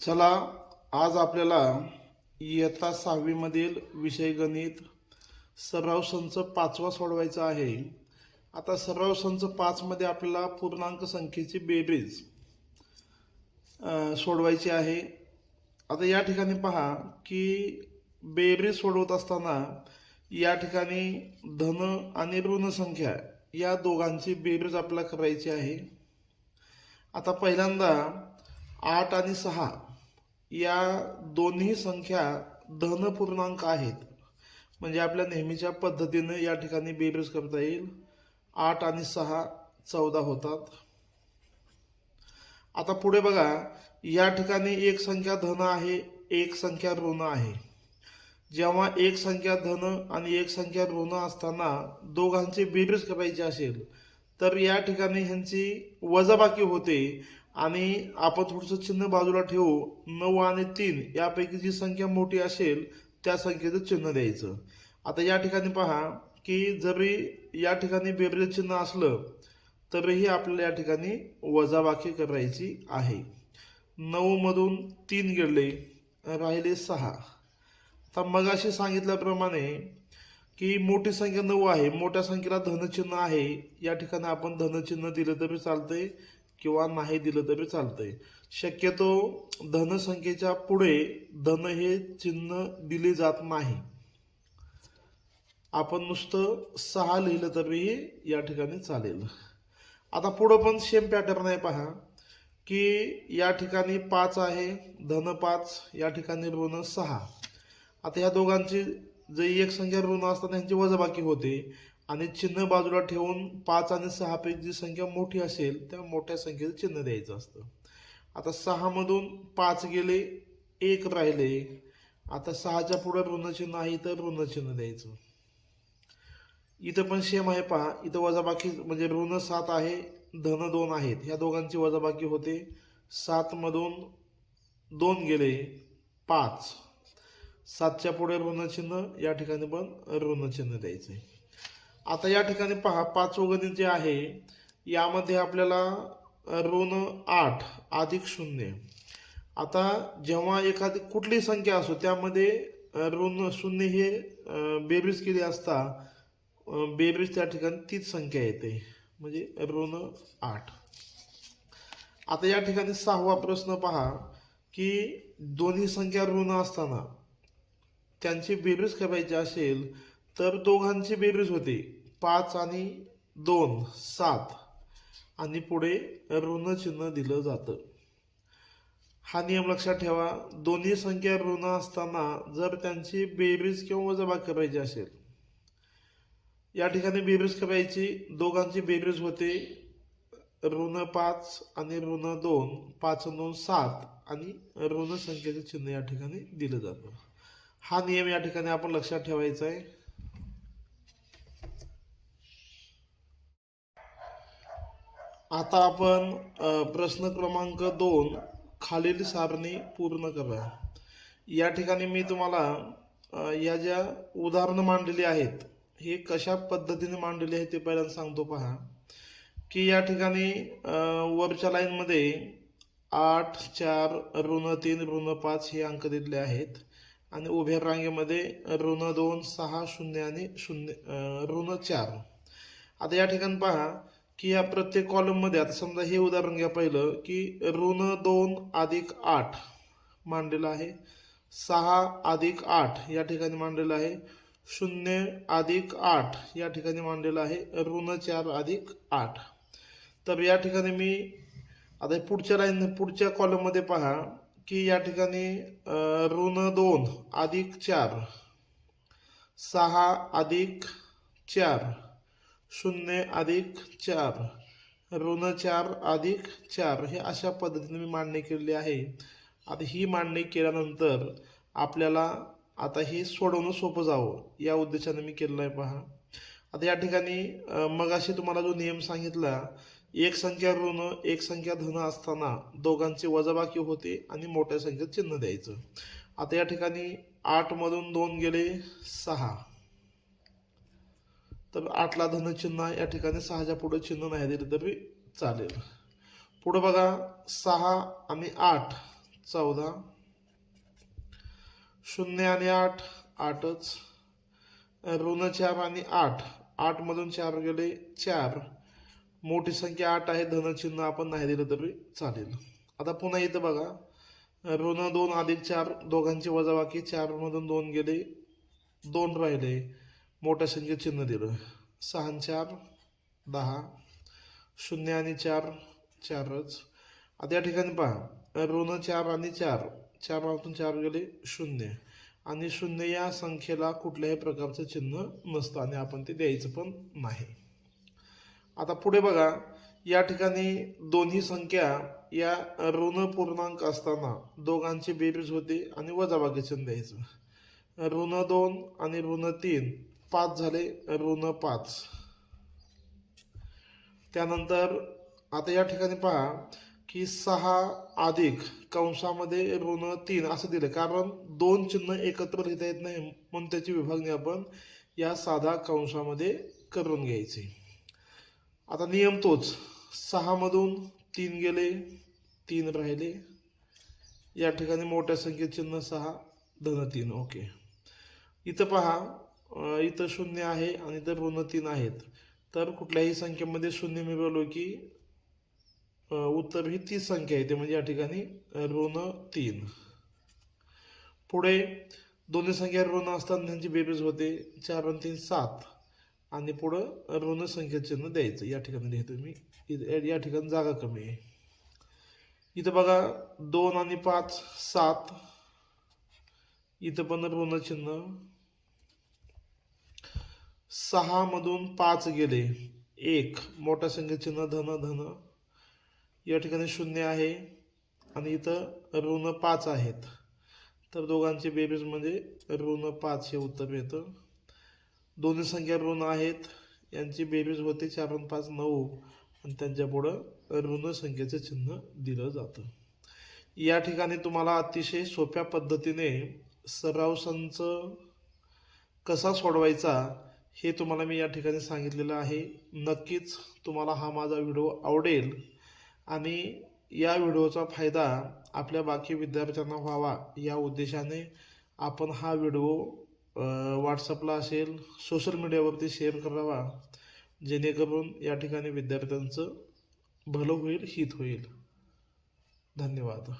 चला आज आपल्याला इयत्ता सहावीमधील विषय गणित सराव संच पाचवा सोडवायचा आहे. आता सराव संच पाचमध्ये आपल्याला पूर्णांक संख्येची बेरीज सोडवायची आहे. आता या ठिकाणी पहा की बेरीज सोडवत असताना या ठिकाणी धन आणि ऋण संख्या या दोघांची बेरीज आपल्याला करायची आहे. आता पहिल्यांदा आठ आणि सहा या दोन्ही संख्या धन पूर्णांक आहेत. म्हणजे आपल्या नेहमीच्या पद्धतीने या ठिकाणी बेरीज करता येईल. आठ आणि सहा चौदा होतात. आता पुढे बघा या ठिकाणी एक संख्या धन आहे एक संख्या ऋण आहे. जेव्हा एक संख्या धन आणि एक संख्या ऋण असताना दोघांची बेरीज करायची असेल तर या ठिकाणी ह्यांची वजाबाकी होते आणि आपण थोडंसं चिन्ह बाजूला ठेवू नऊ आणि तीन यापैकी जी संख्या मोठी असेल त्या संख्येचं चिन्ह द्यायचं. आता या ठिकाणी पहा की जरी या ठिकाणी बेरीज चिन्ह असलं तरीही आपल्याला या ठिकाणी वजाबाकी करायची आहे. नऊ मधून तीन गेले राहिले सहा. आता मगाशी सांगितल्याप्रमाणे की मोठी संख्या नऊ आहे मोठ्या संख्येला धनचिन्ह आहे. या ठिकाणी आपण धनचिन्ह दिलं तरी चालतंय. किंवा नाही दिलं तरी चालतंय. शक्यतो धनसंख्येच्या पुढे धन हे चिन्ह दिले जात नाही. आपण नुसतं सहा लिहिलं तरीही या ठिकाणी चालेल. आता पुढं पण सेम पॅटर्न आहे पहा की या ठिकाणी पाच आहे धन पाच या ठिकाणी ऋण सहा. आता ह्या दोघांची जे एक संख्या ऋण असतात त्यांची वजाबाकी होते. आणि चिन्ह बाजूला ठेवून पाच आणि सहापैकी जी संख्या मोठी असेल त्या मोठ्या संख्येचं चिन्ह द्यायचं असतं. आता सहामधून पाच गेले एक राहिले. आता सहाच्या पुढे ऋणचिन्ह आहे तर ऋणचिन्ह द्यायचं. इथं पण सेम आहे पहा. इथं वजाबाकी म्हणजे ऋण सात आहे धन दोन आहेत. ह्या दोघांची वजाबाकी होते. सातमधून दोन गेले पाच. सातच्या पुढे ऋणचिन्ह या ठिकाणी पण ऋणचिन्ह द्यायचं आहे आता या ठिकाणी पहा पाच गणित जे आहे यामध्ये आपल्याला ऋण आठ अधिक शून्य. आता जेव्हा एखादी कुठली संख्या असो त्यामध्ये ऋण शून्य हे बेरीज केली असता बेरीज त्या ठिकाणी तीच संख्या येते म्हणजे ऋण आठ. आता या ठिकाणी सहावा प्रश्न पहा की दोन्ही संख्या ऋण असताना त्यांची बेरीज करायची असेल तर दोघांची बेरीज होते. पाच आणि दोन सात. आणि पुढे ऋण चिन्ह दिलं जातं. हा नियम लक्षात ठेवा. दोन्ही संख्या ऋण असताना जर त्यांची बेरीज किंवा वजाबाकी करायची असेल. या ठिकाणी बेरीज करायची. दोघांची बेरीज होते. ऋण पाच आणि ऋण दोन. पाच दोन सात. आणि ऋण संख्येचं चिन्ह या ठिकाणी दिलं जातं. हा नियम या ठिकाणी आपण लक्षात ठेवायचा आहे. आता आपण प्रश्न क्रमांक दोन खालील सारणी पूर्ण करा या ठिकाणी मी तुम्हाला या ज्या उदाहरणं मांडलेली आहेत हे कशा पद्धतीने मांडलेली आहे ते पहिल्यांदा सांगतो पहा. की या ठिकाणी वरच्या लाईनमध्ये आठ चार ऋण तीन ऋण पाच हे अंक दिलेले आहेत. आणि उभ्या रांगेमध्ये ऋण दोन सहा शून्य आणि शून्य ऋण चार. आता या ठिकाणी पहा. की या प्रत्येक कॉलममध्ये आता समजा हे उदाहरण घ्या पहिलं की ऋण दोन अधिक आठ मांडलेलं आहे. सहा अधिक आठ या ठिकाणी मांडलेलं आहे. शून्य अधिक आठ या ठिकाणी मांडलेलं आहे. ऋण चार अधिक आठ. तर या ठिकाणी मी आता पुढच्या लाईन पुढच्या कॉलममध्ये पहा की या ठिकाणी ऋण दोन अधिक चार सहा अधिक चार शून्य अधिक चार. ऋण चार अधिक चार हे अशा पद्धतीने मी मांडणी केलेली आहे. आता ही मांडणी केल्यानंतर आपल्याला आता हे सोडवणं सोपं जावं या उद्देशाने मी केलेलं आहे पहा. आता या ठिकाणी मगाशी तुम्हाला जो नियम सांगितला एक संख्या ऋण एक संख्या धन असताना दोघांची वजाबाकी होते आणि मोठ्या संख्येत चिन्ह द्यायचं. आता या ठिकाणी आठमधून दोन गेले सहा. तर आठला धनचिन्ह या ठिकाणी सहाच्या पुढे चिन्ह नाही दिले तरी चालेल. पुढं बघा सहा आणि आठ चौदा. शून्य आणि आठ आठच. ऋण चार आणि आठ आठ मधून चार गेले चार. मोठी संख्या आठ आहे धनचिन्ह आपण नाही दिलं तरी चालेल. आता पुन्हा इथं बघा ऋण दोन अधिक चार दोघांची वजाबाकी चार मधून दोन गेले दोन राहिले. मोठ्या संख्येत चिन्ह दिलं. सहा चार दहा शून्य आणि चार चारच. आता या ठिकाणी पहा. ऋण चार आणि चार. चार मागून चार गेले शून्य. आणि शून्य या संख्येला कुठल्याही प्रकारचं चिन्ह नसतं आणि आपण ते द्यायचं पण नाही. आता पुढे बघा. या ठिकाणी दोन्ही संख्या या ऋण पूर्णांक असताना दोघांची बेरीज होते आणि वजाबाकी चिन्ह द्यायचं. ऋण दोन आणि ऋण तीन. पाच झाले ऋण पाच. त्यानंतर आता या ठिकाणी पहा की सहा अधिक कंसामध्ये ऋण तीन असं दिलं. कारण दोन चिन्ह एकत्र लिहिता येत नाही म्हणून त्याची विभागणी आपण या साधा कंसामध्ये करून घ्यायची. आता नियम तोच. सहामधून तीन गेले तीन राहिले. या ठिकाणी मोठ्या संख्येत चिन्ह सहा धन तीन. ओके. इथं पहा इथं शून्य आहे आणि इथं ऋण तीन आहेत. तर कुठल्याही संख्येमध्ये शून्य मिळवलो की उत्तर ही तीच संख्या येते म्हणजे या ठिकाणी ऋण तीन. पुढे दोन्ही संख्या ऋण असताना त्यांची बेबीज होते चार आणि तीन सात. आणि पुढं ऋण संख्याचिन्ह द्यायचं. या ठिकाणी लिहितो मी. इथं- या ठिकाणी जागा कमी आहे. इथं बघा दोन आणि पाच सात. इथं पण ऋण चिन्ह. सहा मधून पाच गेले. एक मोठ्या संख्येचिन्ह धन धन. या ठिकाणी शून्य आहे आणि इथं ऋण पाच आहेत. तर दोघांची बेरीज म्हणजे ऋण पाच हे उत्तर येतं दोन्ही संख्या ऋण आहेत. यांची बेरीज होते चार आणि पाच नऊ आणि त्यांच्या पुढं ऋण संख्येचं चिन्ह दिलं जातं. या ठिकाणी तुम्हाला अतिशय सोप्या पद्धतीने सराव संच कसा सोडवायचा हे तुम्हाला मी या ठिकाणी सांगितलेलं आहे. नक्कीच तुम्हाला हा माझा व्हिडिओ आवडेल आणि या व्हिडिओचा फायदा आपल्या बाकी विद्यार्थ्यांना व्हावा या उद्देशाने आपण हा व्हिडिओ व्हॉट्सअपला असेल सोशल मीडियावरती शेअर करावा जेणेकरून या ठिकाणी विद्यार्थ्यांचं भलं होईल हित होईल. धन्यवाद.